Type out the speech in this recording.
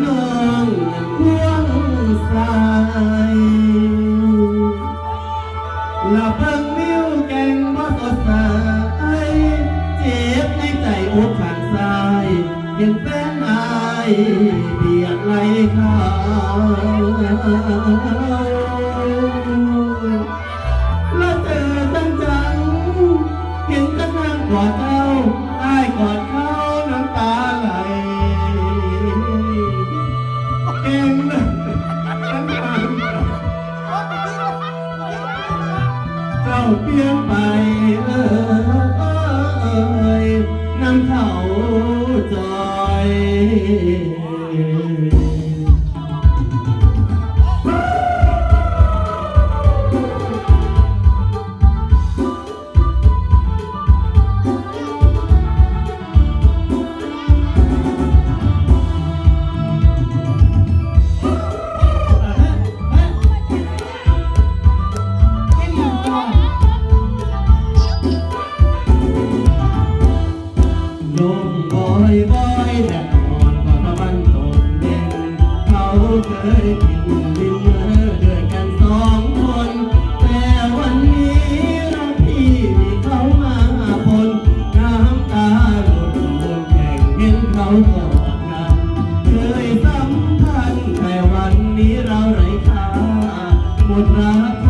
เห็นน้องควงสายละเบิ่ง ก่งนะฉันอ่านเจ้าเปลี่ยนไปเอ้ย อยบอยแดดอ่อนก่อนตะวันตกเด่นเขาเคยกินดินเนอร์ด้วยกันสองคน แต่วันนี้เราพี่มีเขามาพลน้ำตาหลุดบนแข่งเห็นเขากอดกันเคยสัมพันธ์แต่วันนี้เราไร้ค่าหมดรัก